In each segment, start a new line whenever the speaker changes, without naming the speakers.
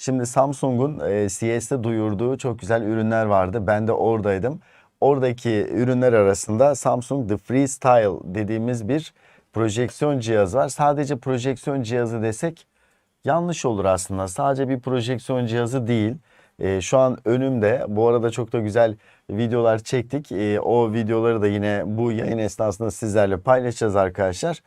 Şimdi Samsung'un e, CES'te duyurduğu çok güzel ürünler vardı. Ben de oradaydım. Oradaki ürünler arasında Samsung The Freestyle dediğimiz bir projeksiyon cihazı var. Sadece projeksiyon cihazı desek yanlış olur aslında. Sadece bir projeksiyon cihazı değil. Ee, şu an önümde bu arada çok da güzel videolar çektik. Ee, o videoları da yine bu yayın esnasında sizlerle paylaşacağız arkadaşlar.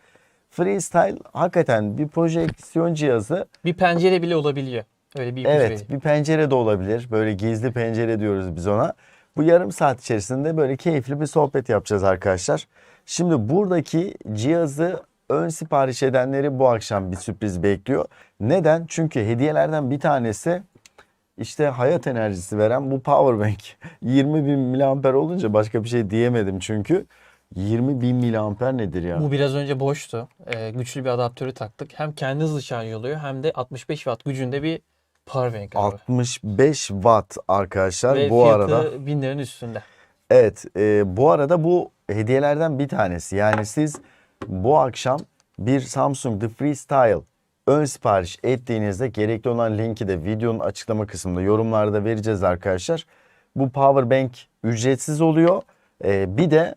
Freestyle hakikaten bir projeksiyon cihazı.
Bir pencere bile olabiliyor. Öyle bir ipucu
Evet
vereyim.
bir pencere de olabilir. Böyle gizli pencere diyoruz biz ona. Bu yarım saat içerisinde böyle keyifli bir sohbet yapacağız arkadaşlar. Şimdi buradaki cihazı ön sipariş edenleri bu akşam bir sürpriz bekliyor. Neden? Çünkü hediyelerden bir tanesi işte hayat enerjisi veren bu powerbank. 20 bin miliamper olunca başka bir şey diyemedim çünkü. 20 bin miliamper nedir ya?
Bu biraz önce boştu. Ee, güçlü bir adaptörü taktık. Hem kendi hızlı şarj oluyor hem de 65 watt gücünde bir powerbank abi.
65 watt arkadaşlar
Ve
bu arada.
bin liranın üstünde.
Evet, e, bu arada bu hediyelerden bir tanesi. Yani siz bu akşam bir Samsung The Freestyle ön sipariş ettiğinizde gerekli olan linki de videonun açıklama kısmında yorumlarda vereceğiz arkadaşlar. Bu power bank ücretsiz oluyor. E, bir de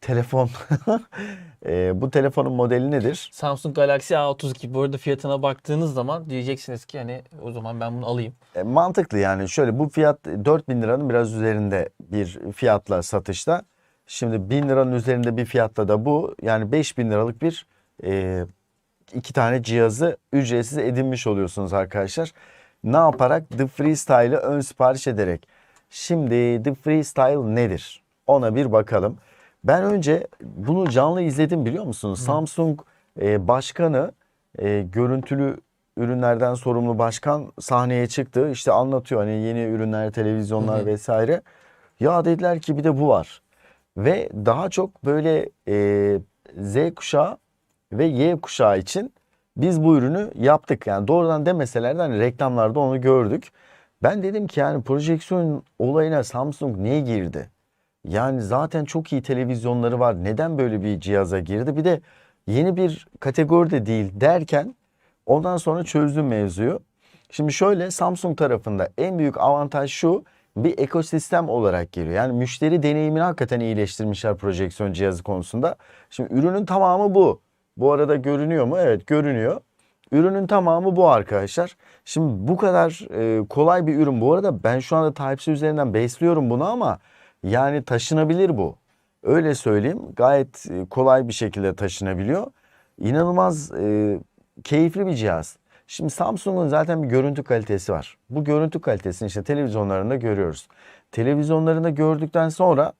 telefon. E, bu telefonun modeli nedir?
Samsung Galaxy A32 bu arada fiyatına baktığınız zaman diyeceksiniz ki hani o zaman ben bunu alayım.
E, mantıklı yani şöyle bu fiyat 4000 liranın biraz üzerinde bir fiyatla satışta. Şimdi 1000 liranın üzerinde bir fiyatla da bu yani 5000 liralık bir e, iki tane cihazı ücretsiz edinmiş oluyorsunuz arkadaşlar. Ne yaparak The Freestyle'ı ön sipariş ederek. Şimdi The Freestyle nedir? Ona bir bakalım. Ben önce bunu canlı izledim biliyor musunuz? Samsung e, başkanı e, görüntülü ürünlerden sorumlu başkan sahneye çıktı. İşte anlatıyor hani yeni ürünler, televizyonlar
Hı hı.
vesaire. Ya dediler ki bir de bu var. Ve daha çok böyle e, Z kuşağı ve Y kuşağı için biz bu ürünü yaptık. Yani doğrudan demeseler de hani reklamlarda onu gördük. Ben dedim ki yani projeksiyon olayına Samsung niye girdi? Yani zaten çok iyi televizyonları var. Neden böyle bir cihaza girdi? Bir de yeni bir kategoride değil derken ondan sonra çözdüm mevzuyu. Şimdi şöyle Samsung tarafında en büyük avantaj şu bir ekosistem olarak geliyor. Yani müşteri deneyimini hakikaten iyileştirmişler projeksiyon cihazı konusunda. Şimdi ürünün tamamı bu. Bu arada görünüyor mu? Evet görünüyor. Ürünün tamamı bu arkadaşlar. Şimdi bu kadar e, kolay bir ürün. Bu arada ben şu anda Type-C üzerinden besliyorum bunu ama yani taşınabilir bu. Öyle söyleyeyim. Gayet e, kolay bir şekilde taşınabiliyor. İnanılmaz e, keyifli bir cihaz. Şimdi Samsung'un zaten bir görüntü kalitesi var. Bu görüntü kalitesini işte televizyonlarında görüyoruz. Televizyonlarında gördükten sonra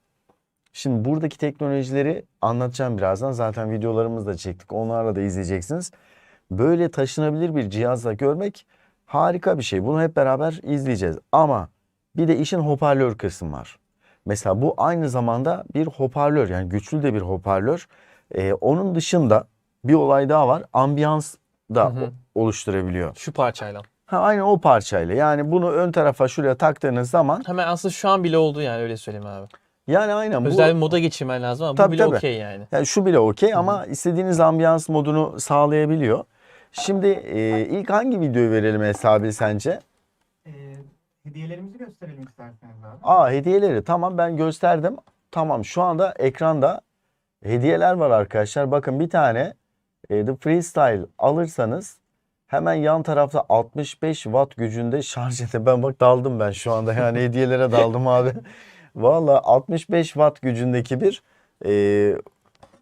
şimdi buradaki teknolojileri anlatacağım birazdan. Zaten videolarımızı da çektik. Onlarla da izleyeceksiniz. Böyle taşınabilir bir cihazla görmek harika bir şey. Bunu hep beraber izleyeceğiz. Ama bir de işin hoparlör kısmı var. Mesela bu aynı zamanda bir hoparlör yani güçlü de bir hoparlör. Ee, onun dışında bir olay daha var. Ambiyans da
Hı hı.
oluşturabiliyor.
Şu parçayla.
Ha, aynı o parçayla. Yani bunu ön tarafa şuraya taktığınız zaman
Hemen aslında şu an bile oldu yani öyle söyleyeyim abi.
yani aynen bu
Özel bir moda geçirmen lazım ama
Tabii,
bu bile okey yani.
yani şu bile okey ama istediğiniz ambiyans modunu sağlayabiliyor. Şimdi e, ilk hangi videoyu verelim hesabı sence?
Hediyelerimizi gösterelim isterseniz abi.
Aa hediyeleri tamam ben gösterdim. Tamam şu anda ekranda hediyeler var arkadaşlar. Bakın bir tane e, The Freestyle alırsanız hemen yan tarafta 65 watt gücünde şarj ede. Ben bak daldım ben şu anda yani hediyelere daldım abi. Valla 65 watt gücündeki bir e,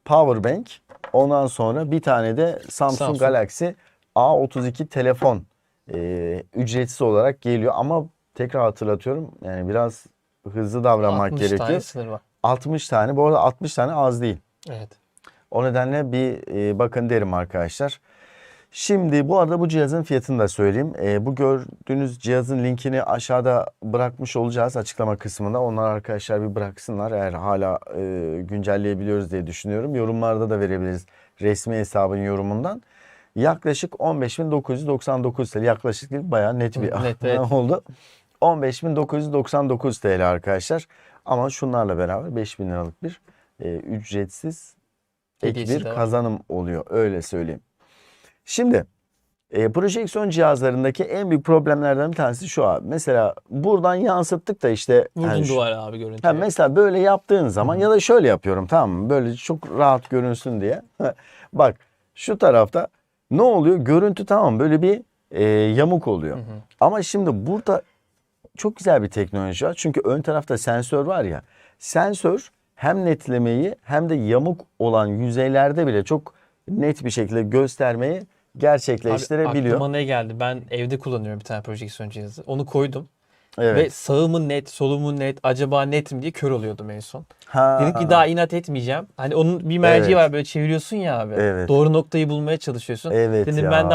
power bank. Ondan sonra bir tane de Samsung,
Samsung.
Galaxy A32 telefon e, ücretsiz olarak geliyor. Ama tekrar hatırlatıyorum yani biraz hızlı davranmak
60
gerekiyor.
tane sınır var.
60 tane. Bu arada 60 tane az değil.
Evet.
O nedenle bir e, bakın derim arkadaşlar. Şimdi bu arada bu cihazın fiyatını da söyleyeyim. E, bu gördüğünüz cihazın linkini aşağıda bırakmış olacağız açıklama kısmında. Onlar arkadaşlar bir bıraksınlar eğer hala e, güncelleyebiliyoruz diye düşünüyorum. Yorumlarda da verebiliriz resmi hesabın yorumundan. Yaklaşık 15.999 TL. Yaklaşık değil bayağı net bir
net, evet.
oldu. 15.999 TL arkadaşlar. Ama şunlarla beraber 5000 liralık bir e, ücretsiz ek
Hediyesi
bir
de var.
kazanım oluyor. Öyle söyleyeyim. Şimdi E, projeksiyon cihazlarındaki en büyük problemlerden bir tanesi şu abi. Mesela buradan yansıttık da işte
Vurdun
yani şu-
duvara abi görüntüyü.
Ha, mesela böyle yaptığın zaman ya da şöyle yapıyorum tamam mı? Böyle çok rahat görünsün diye. Bak şu tarafta ne oluyor? Görüntü tamam böyle bir e, yamuk oluyor. Ama şimdi burada çok güzel bir teknoloji var. Çünkü ön tarafta sensör var ya. Sensör hem netlemeyi hem de yamuk olan yüzeylerde bile çok net bir şekilde göstermeyi
Abi
gerçekleştirebiliyor.
aklıma ne geldi? Ben evde kullanıyorum bir tane projeksiyon cihazı. Onu koydum
evet.
ve sağımı net, solumu net, acaba net mi diye kör oluyordum en son.
Ha.
Dedim ki daha inat etmeyeceğim. Hani onun bir merci
Evet.
var böyle çeviriyorsun ya abi.
Evet.
Doğru noktayı bulmaya çalışıyorsun.
Evet
Dedim
ya.
ben de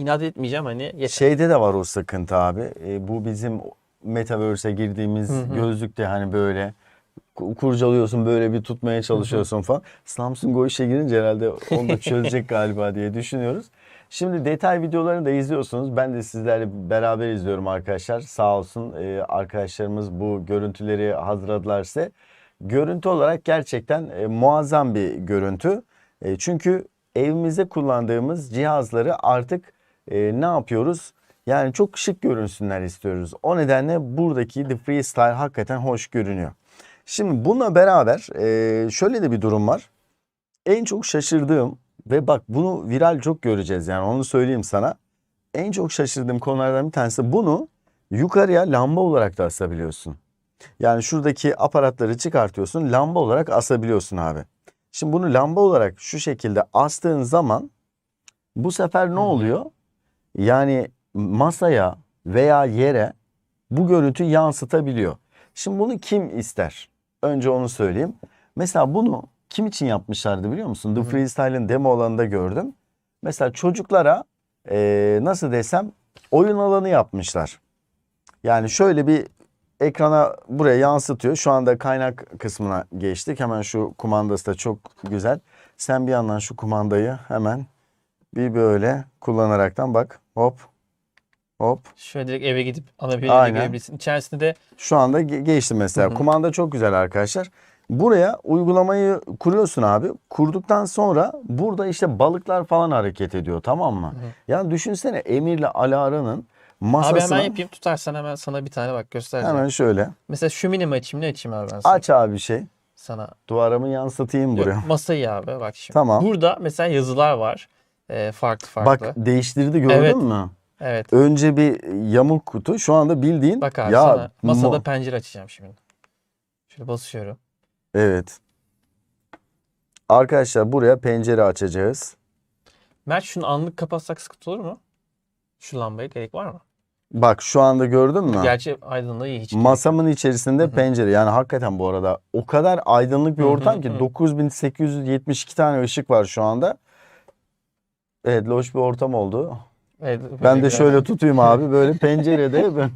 inat etmeyeceğim hani yeter.
Şeyde de var o sıkıntı abi. E, bu bizim Metaverse'e girdiğimiz
Hı hı.
gözlükte hani böyle ku- kurcalıyorsun böyle bir tutmaya çalışıyorsun falan. Samsung o işe girince herhalde onu da çözecek galiba diye düşünüyoruz. Şimdi detay videolarını da izliyorsunuz. Ben de sizlerle beraber izliyorum arkadaşlar. Sağ olsun e, arkadaşlarımız bu görüntüleri hazırladılar size. Görüntü olarak gerçekten e, muazzam bir görüntü. E, çünkü evimizde kullandığımız cihazları artık e, ne yapıyoruz? Yani çok şık görünsünler istiyoruz. O nedenle buradaki The Freestyle hakikaten hoş görünüyor. Şimdi bununla beraber e, şöyle de bir durum var. En çok şaşırdığım ve bak bunu viral çok göreceğiz yani onu söyleyeyim sana. En çok şaşırdığım konulardan bir tanesi bunu yukarıya lamba olarak da asabiliyorsun. Yani şuradaki aparatları çıkartıyorsun lamba olarak asabiliyorsun abi. Şimdi bunu lamba olarak şu şekilde astığın zaman bu sefer ne oluyor? Yani masaya veya yere bu görüntü yansıtabiliyor. Şimdi bunu kim ister? Önce onu söyleyeyim. Mesela bunu kim için yapmışlardı biliyor musun? The. Freestyle'ın demo alanında gördüm. Mesela çocuklara eee, nasıl desem oyun alanı yapmışlar. Yani şöyle bir ekrana buraya yansıtıyor. Şu anda kaynak kısmına geçtik. Hemen şu kumandası da çok güzel. Sen bir yandan şu kumandayı hemen bir böyle kullanaraktan bak. Hop. Hop.
Şöyle direkt eve gidip
Aynen.
görebilirsin. İçerisinde de
Şu anda ge- geçti mesela.
Hı hı.
Kumanda çok güzel arkadaşlar. Buraya uygulamayı kuruyorsun abi. Kurduktan sonra burada işte balıklar falan hareket ediyor tamam mı? Yani düşünsene Emir'le Alara'nın
abi
masasına
hemen yapayım tutarsan hemen sana bir tane bak göstereceğim.
hemen şöyle
Mesela şu minimi açayım ne açayım abi ben sana?
aç abi şey.
sana.
Duvarımı yansıtayım
Yok,
buraya.
masayı abi bak şimdi.
Tamam.
Burada mesela yazılar var. Ee, farklı farklı.
Bak değiştirdi gördün
Evet.
mü?
Evet.
Önce bir yamuk kutu şu anda bildiğin
Bak abi
ya
sana masada pencere açacağım şimdi. Şöyle basıyorum.
Evet. Arkadaşlar buraya pencere açacağız.
Mert şunu anlık kapatsak sıkıntı olur mu? Şu lambaya gerek var mı?
Bak şu anda gördün mü?
Gerçi aydınlığı iyi hiç.
Masamın içerisinde pencere. Yani hakikaten bu arada o kadar aydınlık bir ortam ki
hı.
9872 tane ışık var şu anda. Evet loş bir ortam oldu.
Evet,
Ben de şöyle tutayım abi böyle pencerede ben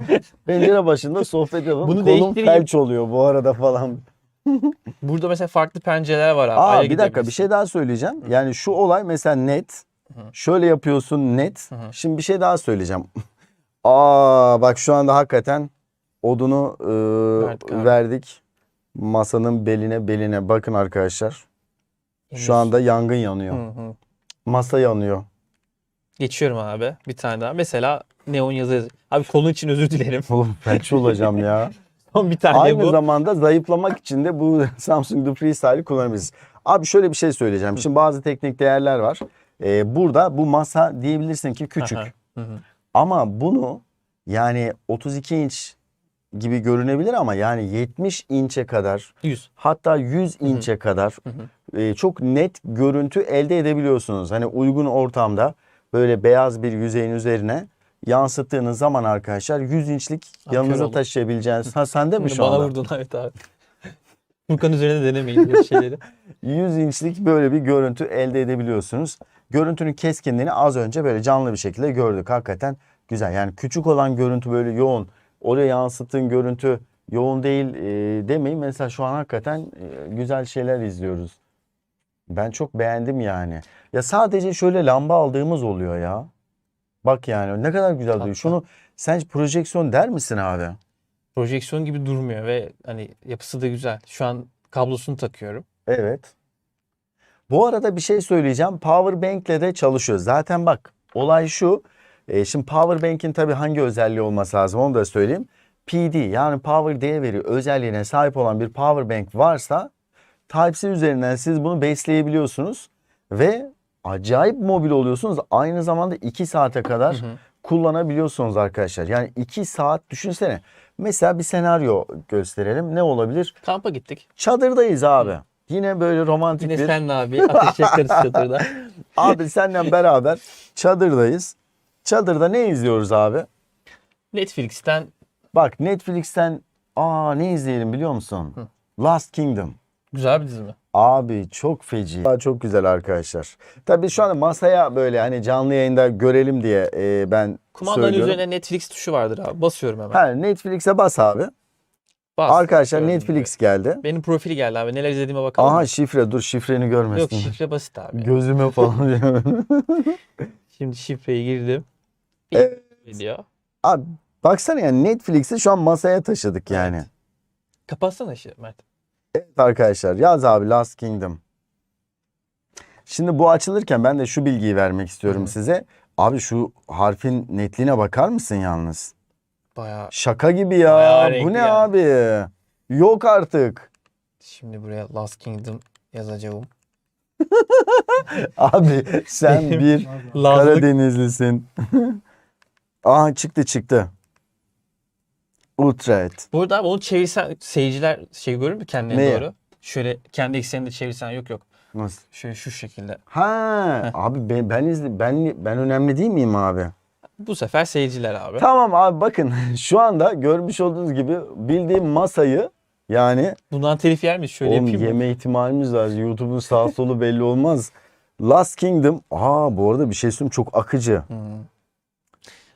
pencere başında sohbet ediyorum.
Bunu
Kolum felç oluyor bu arada falan.
Burada mesela farklı pencereler var abi.
Aa
Aya
bir dakika bir şey daha söyleyeceğim. Yani şu olay mesela net. Şöyle yapıyorsun net.
Hı hı.
Şimdi bir şey daha söyleyeceğim. Aa bak şu anda hakikaten odunu e,
Verdik
verdik. Masanın beline beline. Bakın arkadaşlar. Şu anda yangın yanıyor.
Hı hı.
Masa yanıyor.
Geçiyorum abi. Bir tane daha. Mesela neon yazı. Abi kolun için özür dilerim.
Oğlum felç olacağım ya.
Son bir tane
Aynı
bu.
zamanda zayıflamak için de bu Samsung The Freestyle'ı kullanabiliriz. Abi şöyle bir şey söyleyeceğim. Şimdi bazı teknik değerler var. Ee, burada bu masa diyebilirsin ki küçük. Ama bunu yani 32 inç gibi görünebilir ama yani 70 inçe kadar
100.
hatta 100 inçe kadar e, çok net görüntü elde edebiliyorsunuz. Hani uygun ortamda böyle beyaz bir yüzeyin üzerine yansıttığınız zaman arkadaşlar 100 inçlik
Ha, kör
yanınıza
oldum.
taşıyabileceğiniz. Ha sende mi şu
bana
anda?
vurdun evet abi. Furkan üzerine denemeyin böyle şeyleri.
100 inçlik böyle bir görüntü elde edebiliyorsunuz. Görüntünün keskinliğini az önce böyle canlı bir şekilde gördük. Hakikaten güzel. Yani küçük olan görüntü böyle yoğun. Oraya yansıttığın görüntü yoğun değil e, demeyin. Mesela şu an hakikaten e, güzel şeyler izliyoruz. Ben çok beğendim yani. Ya sadece şöyle lamba aldığımız oluyor ya. Bak yani ne kadar güzel duruyor. Şunu sence projeksiyon der misin abi?
Projeksiyon gibi durmuyor ve hani yapısı da güzel. Şu an kablosunu takıyorum.
Evet. Bu arada bir şey söyleyeceğim. Powerbank'le de çalışıyor. Zaten bak olay şu. E, şimdi Powerbank'in tabii hangi özelliği olması lazım onu da söyleyeyim. PD yani Power değeri özelliğine sahip olan bir Powerbank varsa Type-C üzerinden siz bunu besleyebiliyorsunuz ve acayip mobil oluyorsunuz. Aynı zamanda 2 saate kadar
Hı hı.
kullanabiliyorsunuz arkadaşlar. Yani 2 saat düşünsene. Mesela bir senaryo gösterelim. Ne olabilir?
Kampa gittik.
Çadırdayız abi. Yine böyle romantik
Yine
bir...
senle abi ateş yakarız çadırda.
Abi senden beraber çadırdayız. Çadırda ne izliyoruz abi?
Netflix'ten
Bak Netflix'ten aa ne izleyelim biliyor musun? Last Kingdom.
Güzel bir dizi mi?
Abi çok feci. Çok güzel arkadaşlar. Tabii şu anda masaya böyle hani canlı yayında görelim diye e, ben
Kumandanın
söylüyorum.
üzerine Netflix tuşu vardır abi. Basıyorum hemen.
Ha, Netflix'e bas abi.
Bas.
Arkadaşlar
Gördüm
Netflix geldi.
Benim profili geldi abi. Neler izlediğime bakalım.
Aha şifre dur şifreni
Yok
görmesin.
şifre basit abi.
Gözüme falan.
Şimdi şifreyi girdim.
Evet.
Video.
Abi baksana yani Netflix'i şu an masaya taşıdık yani.
Evet. Kapatsana işte Mert.
Evet arkadaşlar yaz abi Last Kingdom. Şimdi bu açılırken ben de şu bilgiyi vermek istiyorum
Hı.
size. Abi şu harfin netliğine bakar mısın yalnız?
Bayağı
Şaka gibi ya. Bu ne
yani.
abi? Yok artık.
şimdi buraya Last Kingdom yazacağım.
Abi sen bir
Lazlık.
Karadenizlisin. Aha çıktı çıktı. Utrecht.
Burada abi onu çevirsen seyirciler şey görür mü kendine
Neyi?
doğru? Şöyle kendi ekseninde çevirsen yok yok.
Nasıl?
Şöyle şu şekilde.
Ha abi ben ben izle ben ben önemli değil miyim abi?
Bu sefer seyirciler abi.
Tamam abi bakın şu anda görmüş olduğunuz gibi bildiğim masayı yani
Bundan telif yer miyiz? Şöyle
oğlum
yapayım mı?
yeme ihtimalimiz var. YouTube'un sağ solu belli olmaz. Last Kingdom. Aa bu arada bir şey söyleyeyim çok akıcı.
Hı.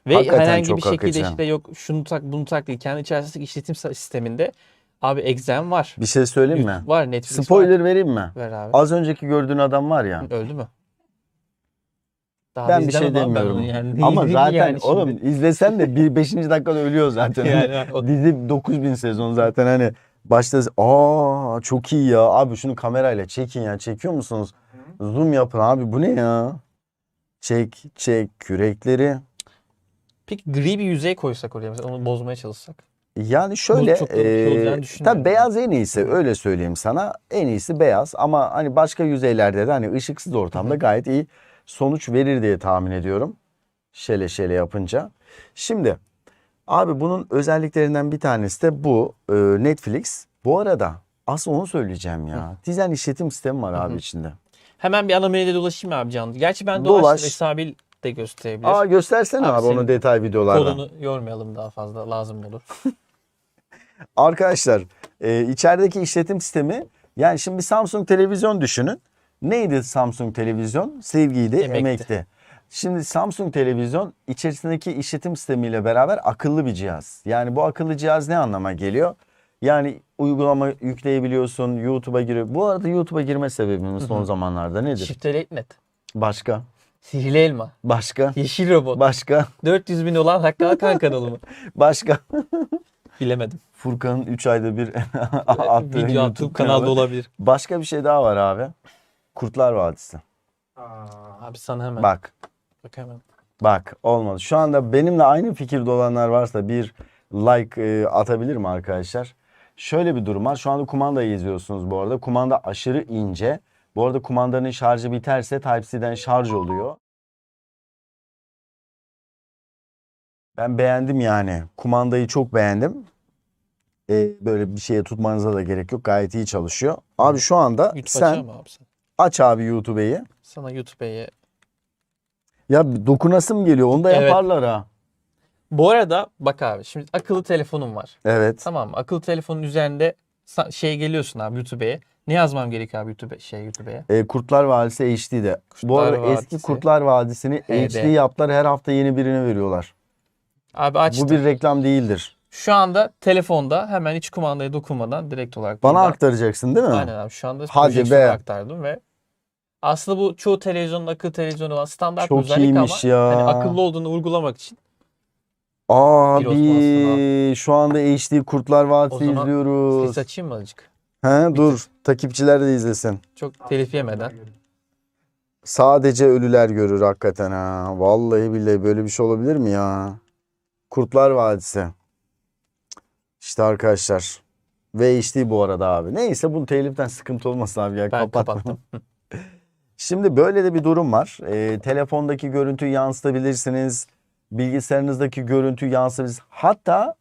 Ve
Hakikaten
herhangi bir şekilde
akıcı.
işte yok şunu tak bunu tak değil. Kendi içerisindeki işletim sisteminde abi Exen var.
Bir şey söyleyeyim mi?
Var. Netflix var.
Spoiler vereyim mi?
Ver abi.
Az önceki gördüğün adam var ya.
Öldü mü? Daha
Ben bir şey demiyorum.
yani.
Ama zaten
yani şimdi.
oğlum izlesen de bir 5. dakikada ölüyor zaten.
Yani o-
Dizi 9000 sezon zaten hani başta aa çok iyi ya. Abi şunu kamerayla çekin ya. Çekiyor musunuz? Zoom yapın abi bu ne ya? Çek çek kürekleri.
Peki gri bir yüzey koysak oraya mesela onu bozmaya çalışsak.
Yani şöyle
çok şey
e, tabii beyaz en iyisi öyle söyleyeyim sana. En iyisi beyaz ama hani başka yüzeylerde de hani ışıksız ortamda gayet iyi sonuç verir diye tahmin ediyorum. Şele şele yapınca. Şimdi abi bunun özelliklerinden bir tanesi de bu e, Netflix. Bu arada aslında onu söyleyeceğim ya. Dizel işletim sistemi var abi
hı.
içinde.
Hemen bir ana menüde dolaşayım abi canlı. Gerçi ben
Dolaş.
Esabil de gösterebilir.
Aa göstersene
Abi
abi, onu detay videolarda.
Kolunu yormayalım daha fazla lazım olur.
Arkadaşlar e, içerideki işletim sistemi yani şimdi bir Samsung televizyon düşünün. Neydi Samsung televizyon? Sevgiydi,
Emekti.
emekti. Şimdi Samsung televizyon içerisindeki işletim sistemiyle beraber akıllı bir cihaz. Yani bu akıllı cihaz ne anlama geliyor? Yani uygulama yükleyebiliyorsun, YouTube'a giriyor. Bu arada YouTube'a girme sebebimiz son zamanlarda nedir?
Şifreli net.
Başka,
Sihirli elma.
başka,
Yeşil robot.
başka,
400 bin olan Hakkı Hakan kanalı mı?
başka.
Bilemedim.
Furkan'ın 3 ayda bir attığı
Video
YouTube
atıp kanalda olabilir.
Başka bir şey daha var abi. Kurtlar Vadisi.
Aa,
Abi sana hemen.
Bak,
Bak hemen.
bak olmadı. Şu anda benimle aynı fikirde olanlar varsa bir like e, atabilir mi arkadaşlar? Şöyle bir durum var. Şu anda kumandayı izliyorsunuz bu arada. Kumanda aşırı ince. Bu arada kumandanın şarjı biterse Type-C'den şarj oluyor. Ben beğendim yani. Kumandayı çok beğendim. E, böyle bir şeye tutmanıza da gerek yok. Gayet iyi çalışıyor. Abi şu anda
YouTube
sen
abi
aç abi YouTube'yi.
Sana YouTube'ye.
Ya dokunasım geliyor. Onu da
Evet.
yaparlar ha.
Bu arada bak abi şimdi akıllı telefonum var.
Evet.
Tamam mı? Akıllı telefonun üzerinde şey geliyorsun abi YouTube'ye. Ne yazmam gerekiyor abi YouTube şey YouTube'ye?
E, Kurtlar Vadisi HD'de. Bu
Kurtlar
arada eski
Vadisi.
Kurtlar Vadisi'ni
HD.
HD yaptılar. Her hafta yeni birini veriyorlar.
Abi açtım.
Bu bir reklam değildir.
Şu anda telefonda hemen hiç kumandaya dokunmadan direkt olarak
Bana
buradan-
aktaracaksın değil mi?
Aynen abi şu anda
Hadi be.
aktardım ve aslında bu çoğu televizyonun akıllı televizyonu olan standart
Çok
bir özellik ama
ya.
hani akıllı olduğunu vurgulamak için
Abi şu anda HD Kurtlar Vadisi
zaman
izliyoruz.
ses açayım mı azıcık?
He, dur takipçiler de izlesin.
Çok telif yemeden.
sadece ölüler görür hakikaten ha. Vallahi billahi böyle bir şey olabilir mi ya? Kurtlar Vadisi. İşte arkadaşlar. Ve HD bu arada abi. Neyse bu teliften sıkıntı olmasın abi ya.
Ben
Kapat.
kapattım.
Şimdi böyle de bir durum var. Ee, telefondaki görüntüyü yansıtabilirsiniz. Bilgisayarınızdaki görüntüyü yansıtabilirsiniz. Hatta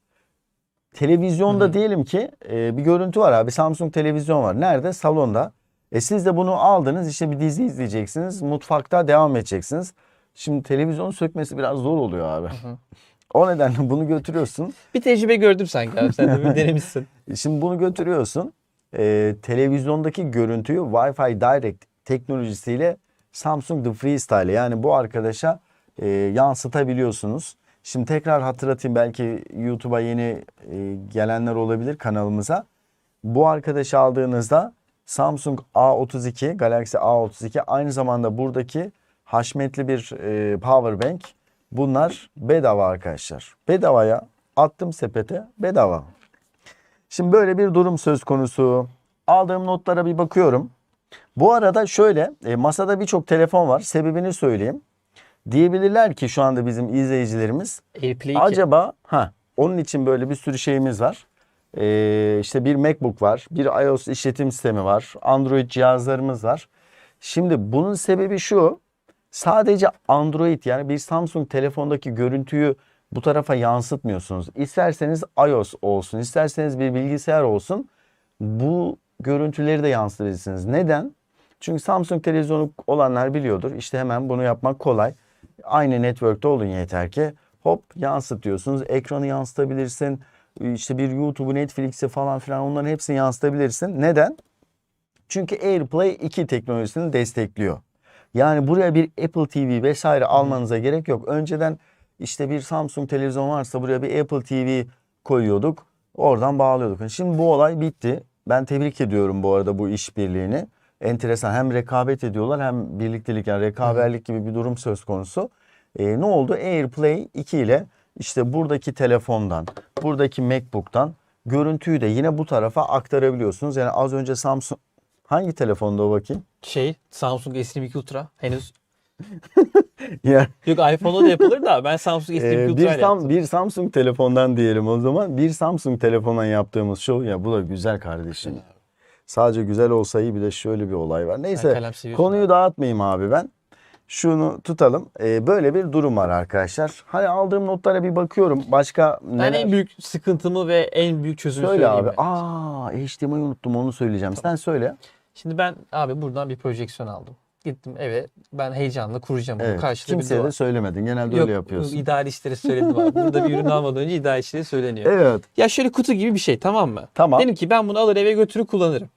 televizyonda
Hı hı.
diyelim ki e, bir görüntü var abi. Samsung televizyon var. Nerede? Salonda. E siz de bunu aldınız işte bir dizi izleyeceksiniz. Mutfakta devam edeceksiniz. Şimdi televizyonu sökmesi biraz zor oluyor abi.
hı.
O nedenle bunu götürüyorsun.
Bir tecrübe gördüm sanki abi. Sen de bir denemişsin.
Şimdi bunu götürüyorsun. Ee, televizyondaki görüntüyü Wi-Fi Direct teknolojisiyle Samsung The Freestyle yani bu arkadaşa e, yansıtabiliyorsunuz. Şimdi tekrar hatırlatayım belki YouTube'a yeni e, gelenler olabilir kanalımıza. Bu arkadaşı aldığınızda Samsung A32, Galaxy A32 aynı zamanda buradaki haşmetli bir e, power bank. Bunlar bedava arkadaşlar. Bedavaya attım sepete bedava. Şimdi böyle bir durum söz konusu. Aldığım notlara bir bakıyorum. Bu arada şöyle e, masada birçok telefon var. Sebebini söyleyeyim. Diyebilirler ki şu anda bizim izleyicilerimiz
AirPlay 2.
acaba ha onun için böyle bir sürü şeyimiz var. Ee, işte bir MacBook var, bir iOS işletim sistemi var, Android cihazlarımız var. Şimdi bunun sebebi şu. Sadece Android yani bir Samsung telefondaki görüntüyü bu tarafa yansıtmıyorsunuz. İsterseniz iOS olsun, isterseniz bir bilgisayar olsun. Bu görüntüleri de yansıtabilirsiniz. Neden? Çünkü Samsung televizyonu olanlar biliyordur. İşte hemen bunu yapmak kolay. Aynı network'te olun yeter ki. Hop yansıt diyorsunuz. Ekranı yansıtabilirsin. İşte bir YouTube'u, Netflix'i falan filan onların hepsini yansıtabilirsin. Neden? Çünkü AirPlay 2 teknolojisini destekliyor. Yani buraya bir Apple TV vesaire almanıza gerek yok. Önceden işte bir Samsung televizyon varsa buraya bir Apple TV koyuyorduk. Oradan bağlıyorduk. Şimdi bu olay bitti. Ben tebrik ediyorum bu arada bu işbirliğini. Enteresan hem rekabet ediyorlar hem birliktelik yani rekaberlik gibi bir durum söz konusu. Ee, ne oldu? AirPlay 2 ile işte buradaki telefondan, buradaki MacBook'tan görüntüyü de yine bu tarafa aktarabiliyorsunuz. Yani az önce Samsung hangi telefonda o bakayım?
Şey Samsung S22 Ultra henüz.
Yani
Yok iPhone'da da yapılır da ben Samsung S22
Ee,
Ultra
bir, Sam- bir Samsung telefondan diyelim o zaman. Bir Samsung telefondan yaptığımız show ya bu da güzel kardeşim. Sadece güzel olsa iyi bir de şöyle bir olay var. Neyse konuyu
abi.
dağıtmayayım abi ben. Şunu tutalım. Ee, böyle bir durum var arkadaşlar. Hani aldığım notlara bir bakıyorum. Başka
Ben
neler?
en büyük sıkıntımı ve en büyük çözümü
Söyle
söyleyeyim
abi.
mi?
Aa HDMI'yi unuttum onu söyleyeceğim. Sen söyle.
Şimdi ben abi buradan bir projeksiyon aldım. Gittim eve ben heyecanla kuracağım bunu.
Evet.
Karşıda bir
Kimseye
duvar.
de söylemedin. Genelde
Yok
öyle yapıyorsun.
idari işleri söyledim abi. Burada bir ürün almadan önce idari işleri söyleniyor.
Evet.
Ya şöyle kutu gibi bir şey tamam mı?
Tamam.
Dedim ki ben bunu alır eve götürür kullanırım.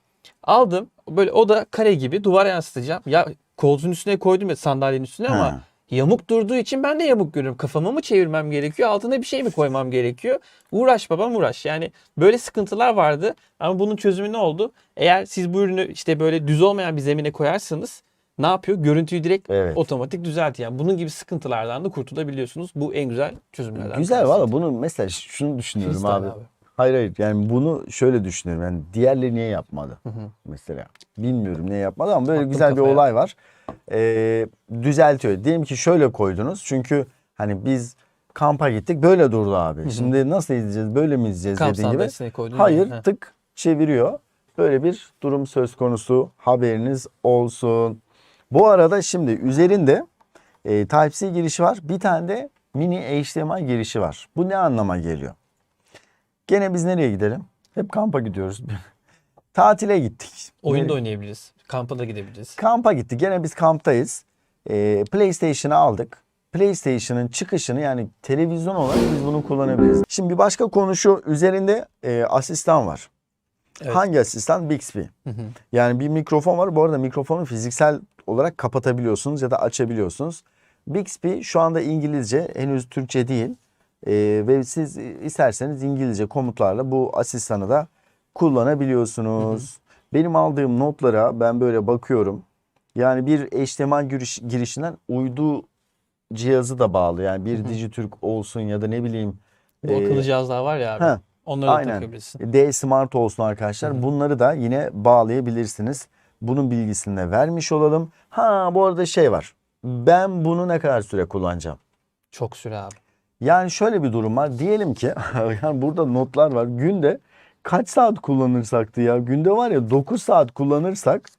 Aldım böyle o da kare gibi duvara yansıtacağım. Ya koltuğun üstüne koydum ya sandalyenin üstüne ama
Ha.
yamuk durduğu için ben de yamuk görüyorum. Kafamı mı çevirmem gerekiyor altına bir şey mi koymam gerekiyor? Uğraş babam uğraş. Yani böyle sıkıntılar vardı ama bunun çözümü ne oldu? Eğer siz bu ürünü işte böyle düz olmayan bir zemine koyarsanız ne yapıyor? Görüntüyü direkt
Evet.
otomatik düzeltiyor. Yani bunun gibi sıkıntılardan da kurtulabiliyorsunuz. Bu en güzel çözümlerden.
Güzel valla bunu mesela şunu düşünüyorum
Freestyle
abi. Hayır hayır yani bunu şöyle düşünüyorum. Yani diğerleri niye yapmadı mesela? Bilmiyorum niye yapmadı ama böyle
Attım
güzel bir
kafaya.
olay var. Ee, düzeltiyor. Diyelim ki şöyle koydunuz. Çünkü hani biz kampa gittik böyle durdu abi. Şimdi nasıl izleyeceğiz? Böyle mi izleyeceğiz
Kamp
dediğin gibi? Hayır
Ha.
tık çeviriyor. Böyle bir durum söz konusu. Haberiniz olsun. Bu arada şimdi üzerinde e, Type-C girişi var. Bir tane de mini HDMI girişi var. Bu ne anlama geliyor? Gene biz nereye gidelim? Hep kampa gidiyoruz. Tatile gittik.
Oyun da oynayabiliriz. Kampa da gidebiliriz.
Kampa gittik. Gene biz kamptayız. Ee, PlayStation'ı aldık. PlayStation'ın çıkışını yani televizyon olarak biz bunu kullanabiliriz. Şimdi bir başka konu şu. Üzerinde e, asistan var.
Evet.
Hangi asistan? Bixby.
Hı hı.
Yani bir mikrofon var. Bu arada mikrofonu fiziksel olarak kapatabiliyorsunuz ya da açabiliyorsunuz. Bixby şu anda İngilizce, henüz Türkçe değil. Ee, ve siz isterseniz İngilizce komutlarla bu asistanı da kullanabiliyorsunuz. Benim aldığım notlara ben böyle bakıyorum. Yani bir HDMI giriş, girişinden uydu cihazı da bağlı. Yani bir Dijitürk olsun ya da ne bileyim.
Bu
e,
akıllı cihazlar var ya abi.
heh,
Onları da
Aynen.
takabilirsin.
D Smart olsun arkadaşlar. Bunları da yine bağlayabilirsiniz. Bunun bilgisini de vermiş olalım. Ha bu arada şey var. Ben bunu ne kadar süre kullanacağım?
Çok süre abi.
Yani şöyle bir durum var. Diyelim ki yani burada notlar var. Günde kaç saat kullanırsaktı ya? Günde var ya 9 saat kullanırsak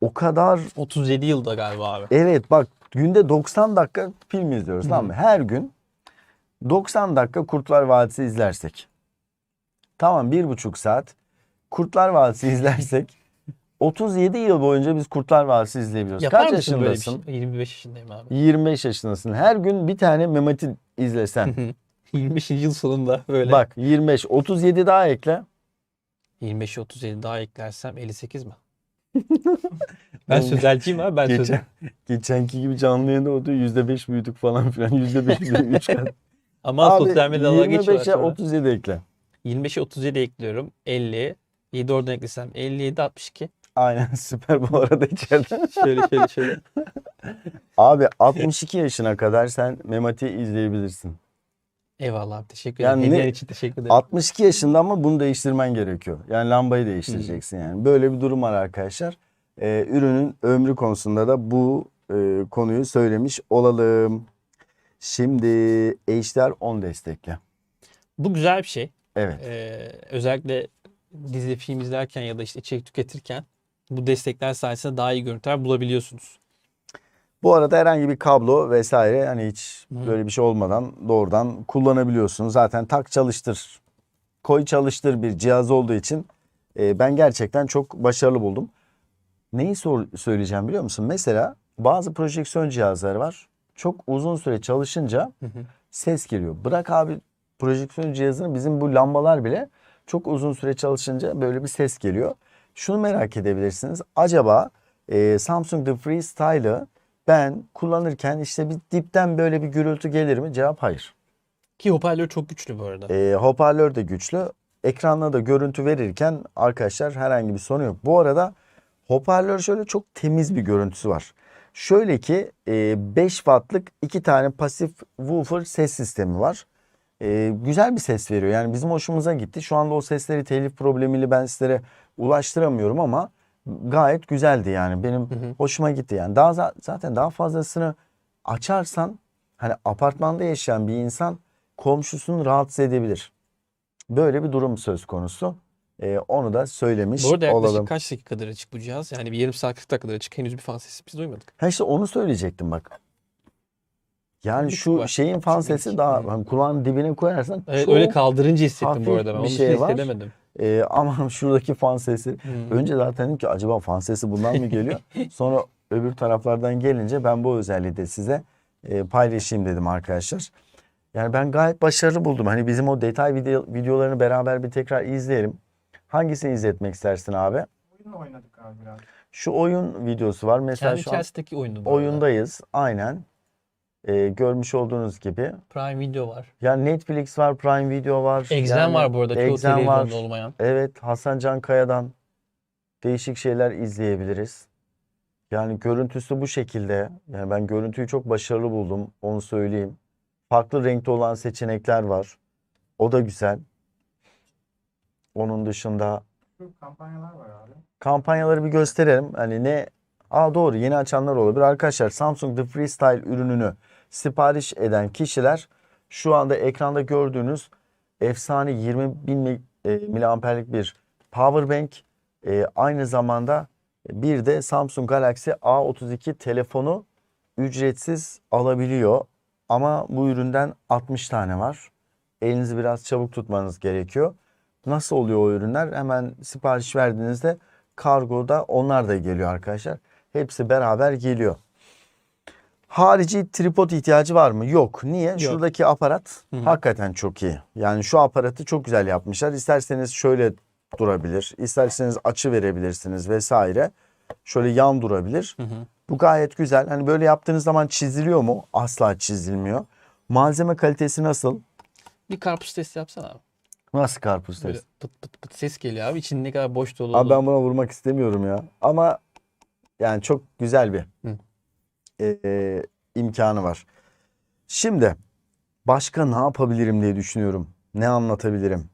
o kadar
37 yılda galiba abi.
evet bak günde 90 dakika film izliyoruz tamam mı? Her gün 90 dakika Kurtlar Vadisi izlersek. Tamam bir buçuk saat Kurtlar Vadisi izlersek 37 yıl boyunca biz Kurtlar Vadisi izleyebiliyoruz.
Yapar
Kaç
mısın böyle bir
yaşındasın?
şey? 25 yaşındayım abi.
25 yaşındasın. Her gün bir tane Mehmet'i izlesen.
25. yıl sonunda böyle.
Bak 25, 37 daha ekle.
25 37 daha eklersem 58 mi? ben sözelciyim abi ben
Geçen,
sözel.
geçenki gibi canlı yayında oldu. %5 büyüdük falan filan. %5 büyüdük. 3 kat.
Ama sosyal medyada dalga geçiyorlar
25'e
sonra.
37 ekle.
25'e 37 ekliyorum. 50. 7 oradan eklesem 57 62.
Aynen süper bu arada içeride.
Şöyle şöyle şöyle.
Abi 62 yaşına kadar sen Memati izleyebilirsin.
Eyvallah abi teşekkür
Yani
ederim. Hediyen
ne-
için teşekkür ederim.
62 yaşında ama bunu değiştirmen gerekiyor. Yani lambayı değiştireceksin yani. Böyle bir durum var arkadaşlar. Ee, ürünün ömrü konusunda da bu e, konuyu söylemiş olalım. Şimdi HDR 10 destekli.
Bu güzel bir şey.
Evet.
Ee, özellikle dizi film izlerken ya da işte içerik tüketirken bu destekler sayesinde daha iyi görüntüler bulabiliyorsunuz.
Bu arada herhangi bir kablo vesaire hani hiç
Hı.
böyle bir şey olmadan doğrudan kullanabiliyorsun. Zaten tak çalıştır, koy çalıştır bir cihaz olduğu için e, ben gerçekten çok başarılı buldum. Neyi sor- söyleyeceğim biliyor musun? Mesela bazı projeksiyon cihazları var. Çok uzun süre çalışınca
Hı hı.
ses geliyor. Bırak abi projeksiyon cihazını bizim bu lambalar bile çok uzun süre çalışınca böyle bir ses geliyor. Şunu merak edebilirsiniz. Acaba e, Samsung The Freestyle'ı ben kullanırken işte bir dipten böyle bir gürültü gelir mi? Cevap hayır.
Ki hoparlör çok güçlü bu arada.
E, hoparlör de güçlü. Ekranda da görüntü verirken arkadaşlar herhangi bir sorun yok. Bu arada hoparlör şöyle çok temiz bir görüntüsü var. Şöyle ki e, 5 wattlık iki tane pasif woofer ses sistemi var. E, güzel bir ses veriyor. Yani bizim hoşumuza gitti. Şu anda o sesleri telif problemiyle ben sizlere ulaştıramıyorum ama gayet güzeldi yani. Benim
hı.
hoşuma gitti yani. Daha za- zaten daha fazlasını açarsan hani apartmanda yaşayan bir insan komşusunu rahatsız edebilir. Böyle bir durum söz konusu. Ee, onu da söylemiş
bu arada yaklaşık
olalım.
kaç dakikadır açık bu cihaz? Yani bir yarım saat 40 dakikadır açık. Henüz bir fan sesi biz duymadık.
Ha işte onu söyleyecektim bak. Yani
Bir
şu
var.
şeyin fan
Çok
sesi daha hani kulağın dibine koyarsan
Evet,
çok
öyle kaldırınca hissettim bu arada. Ben
bir
onu
şey
şey
var.
hissedemedim.
Ee, ama şuradaki fan sesi
Hmm.
önce zaten dedim ki acaba fan sesi bundan mı geliyor? Sonra öbür taraflardan gelince ben bu özelliği de size e, paylaşayım dedim arkadaşlar. Yani ben gayet başarılı buldum. Hani bizim o detay video, videolarını beraber bir tekrar izleyelim. Hangisini izletmek istersin abi?
Oyun oynadık abi biraz.
Şu oyun videosu var. Mesela
Kendi
şu an
içerisindeki oyunu bu arada.
oyundayız. Aynen. Ee, görmüş olduğunuz gibi.
Prime Video var.
Yani Netflix var, Prime Video var.
Exen
Yani
var bu arada. Çoğu
Exen var.
olmayan.
Evet, Hasan Can Kaya'dan değişik şeyler izleyebiliriz. Yani görüntüsü bu şekilde. Yani ben görüntüyü çok başarılı buldum, onu söyleyeyim. Farklı renkte olan seçenekler var. O da güzel. Onun dışında
kampanyalar var abi.
kampanyaları bir gösterelim. Hani ne? Aa doğru yeni açanlar olabilir. Arkadaşlar Samsung The Freestyle ürününü sipariş eden kişiler şu anda ekranda gördüğünüz efsane 20 bin e, miliamperlik bir power bank e, aynı zamanda bir de Samsung Galaxy A32 telefonu ücretsiz alabiliyor. Ama bu üründen 60 tane var. Elinizi biraz çabuk tutmanız gerekiyor. Nasıl oluyor o ürünler? Hemen sipariş verdiğinizde kargoda onlar da geliyor arkadaşlar. Hepsi beraber geliyor. Harici tripod ihtiyacı var mı? Yok. Niye? Şuradaki aparat
Hı hı.
hakikaten çok iyi. Yani şu aparatı çok güzel yapmışlar. İsterseniz şöyle durabilir. isterseniz açı verebilirsiniz vesaire. Şöyle yan durabilir.
Hı hı.
Bu gayet güzel. Hani böyle yaptığınız zaman çiziliyor mu? Asla çizilmiyor. Malzeme kalitesi nasıl?
Bir karpuz testi yapsana abi.
Nasıl karpuz
Böyle
test?
pıt pıt pıt ses geliyor abi. İçinde ne kadar boş dolu
Abi ben buna vurmak istemiyorum ya. Ama yani çok güzel bir
Hı.
E, imkanı var. Şimdi başka ne yapabilirim diye düşünüyorum. Ne anlatabilirim?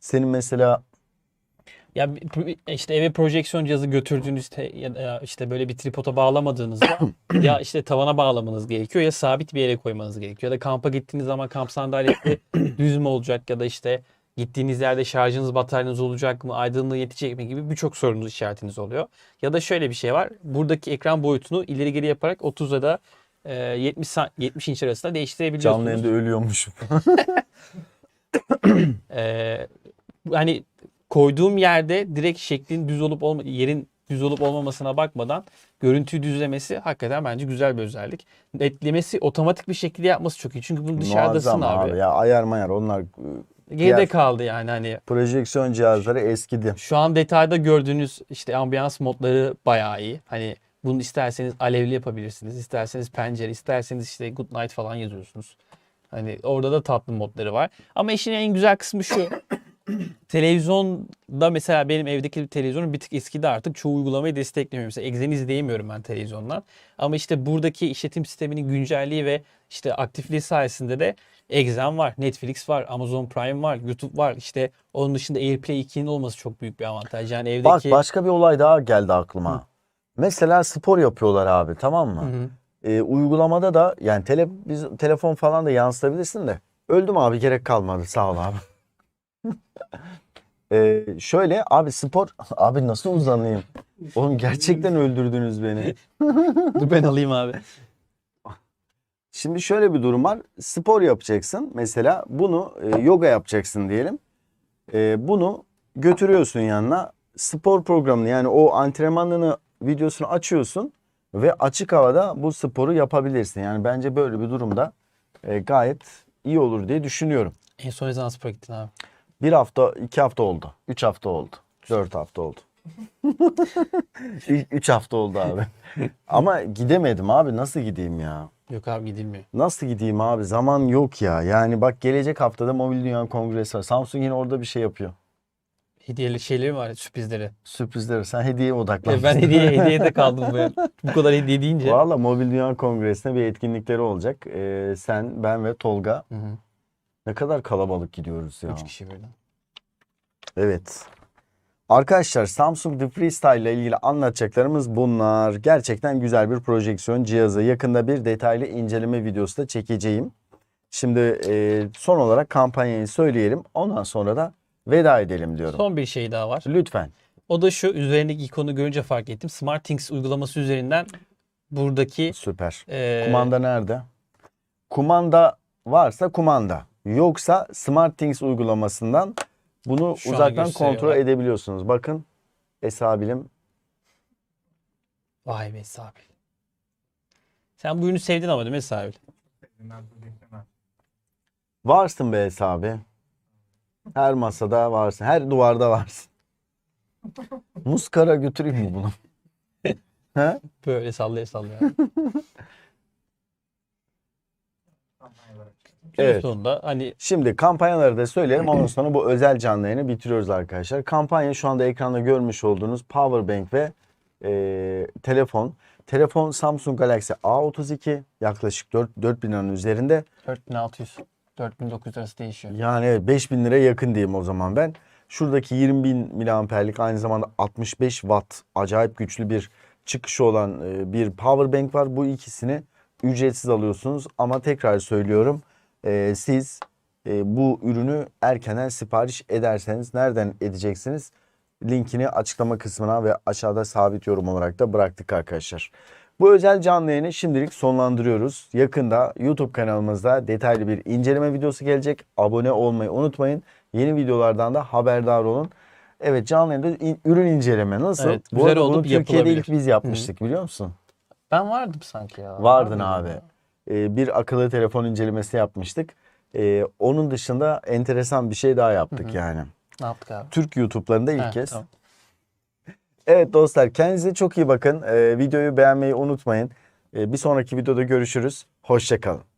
Senin mesela
Ya işte eve projeksiyon cihazı götürdüğünüzde ya işte böyle bir tripoda bağlamadığınızda ya işte tavana bağlamanız gerekiyor ya sabit bir yere koymanız gerekiyor. Ya da kampa gittiğiniz zaman kamp sandalyesi düz mü olacak ya da işte gittiğiniz yerde şarjınız bataryanız olacak mı, aydınlığı yetecek mi gibi birçok sorunuz işaretiniz oluyor. Ya da şöyle bir şey var. Buradaki ekran boyutunu ileri geri yaparak 30 ya da e, 70 san- 70 inç arasında değiştirebiliyorsunuz.
Canlı yayında ölüyormuşum.
Ee, hani koyduğum yerde direkt şeklin düz olup olma yerin düz olup olmamasına bakmadan görüntüyü düzlemesi hakikaten bence güzel bir özellik. Netlemesi otomatik bir şekilde yapması çok iyi. Çünkü bunu dışarıdasın
Muazzam
abi.
Ya ayar mayar onlar e,
Geride
diğer-
kaldı yani hani
projeksiyon cihazları eskidi.
şu an detayda gördüğünüz işte ambiyans modları bayağı iyi. Hani bunu isterseniz alevli yapabilirsiniz. isterseniz pencere, isterseniz işte good night falan yazıyorsunuz. Hani orada da tatlı modları var. Ama işin en güzel kısmı şu. Televizyonda mesela benim evdeki televizyonum bir tık eskidi artık. Çoğu uygulamayı desteklemiyor. Mesela Exen'i izleyemiyorum ben televizyondan. Ama işte buradaki işletim sisteminin güncelliği ve işte aktifliği sayesinde de Exen var, Netflix var, Amazon Prime var, YouTube var. İşte onun dışında AirPlay 2'nin olması çok büyük bir avantaj. Yani evdeki...
Bak başka bir olay daha geldi aklıma. Mesela spor yapıyorlar abi tamam mı?
Hı hı.
Ee, uygulamada da yani tele, biz, telefon falan da yansıtabilirsin de. Öldüm abi gerek kalmadı sağ ol abi. Ee, şöyle abi spor abi nasıl uzanayım? Oğlum gerçekten öldürdünüz beni.
Dur ben alayım abi.
Şimdi şöyle bir durum var. Spor yapacaksın. Mesela bunu e, yoga yapacaksın diyelim. E, bunu götürüyorsun yanına. Spor programını yani o antrenmanını videosunu açıyorsun ve açık havada bu sporu yapabilirsin. Yani bence böyle bir durumda e, gayet iyi olur diye düşünüyorum.
En son ne zaman spora gittin abi?
Bir hafta, iki hafta oldu. Üç hafta oldu. Dört hafta oldu. Üç hafta oldu abi. Ama gidemedim abi. Nasıl gideyim ya?
Yok abi gidilmiyor.
Nasıl gideyim abi? Zaman yok ya. Yani bak gelecek haftada Mobil Dünya Kongresi var. Samsung yine orada bir şey yapıyor.
Hediyeli şeyleri var sürprizleri.
Sürprizleri. Sen hediyeye odaklan.
E, ben hediye hediyede kaldım bu. Bu kadar hediye deyince.
Valla Mobil Dünya Kongresi'ne bir etkinlikleri olacak. Ee, sen, ben ve Tolga.
Hı hı.
Ne kadar kalabalık gidiyoruz ya.
Üç kişi birden.
Evet. Arkadaşlar Samsung The Freestyle ile ilgili anlatacaklarımız bunlar. Gerçekten güzel bir projeksiyon cihazı. Yakında bir detaylı inceleme videosu da çekeceğim. Şimdi e, son olarak kampanyayı söyleyelim. Ondan sonra da veda edelim diyorum.
Son bir şey daha var.
Lütfen.
O da şu üzerindeki ikonu görünce fark ettim. SmartThings uygulaması üzerinden buradaki
Süper.
e,
Kumanda nerede? Kumanda varsa kumanda. Yoksa SmartThings uygulamasından bunu
Şu an
uzaktan kontrol edebiliyorsunuz. Bakın hesabim
Vay be Sabil. Sen bu ürünü sevdin ama değil mi Sabil?
Ben projeksiyona.
Varsın be abi. Her masada varsın. Her duvarda varsın. Muskara götüreyim mi bunu?
Böyle sallaya sallaya.
Evet.
sonunda hani
Şimdi kampanyaları da söyleyelim. Ondan sonra bu özel canlı yayını bitiriyoruz arkadaşlar. Kampanya şu anda ekranda görmüş olduğunuz Powerbank ve e, telefon. Telefon Samsung Galaxy A32 yaklaşık 4, 4000 liranın üzerinde.
4600 4900 arası değişiyor.
Yani evet, 5000 liraya yakın diyeyim o zaman ben. Şuradaki 20.000 miliamperlik aynı zamanda 65 watt acayip güçlü bir çıkışı olan e, bir power bank var. Bu ikisini ücretsiz alıyorsunuz ama tekrar söylüyorum e, siz e, bu ürünü erkenden sipariş ederseniz nereden edeceksiniz? Linkini açıklama kısmına ve aşağıda sabit yorum olarak da bıraktık arkadaşlar. Bu özel canlı yayını şimdilik sonlandırıyoruz. Yakında YouTube kanalımızda detaylı bir inceleme videosu gelecek. Abone olmayı unutmayın. Yeni videolardan da haberdar olun. Evet canlı yayında in- ürün inceleme nasıl?
Evet,
Bu
güzel
arada
oldu,
bunu Türkiye'de ilk biz yapmıştık biliyor musun?
Ben vardım sanki ya.
Vardın abi.
ya.
Ee, bir akıllı telefon incelemesi yapmıştık. Ee, onun dışında enteresan bir şey daha yaptık yani.
Ne yaptık abi?
Türk YouTube'larında ilk
Ha,
kez.
tamam.
Evet dostlar kendinize çok iyi bakın. Ee, videoyu beğenmeyi unutmayın. Bir sonraki videoda görüşürüz. Hoşçakalın.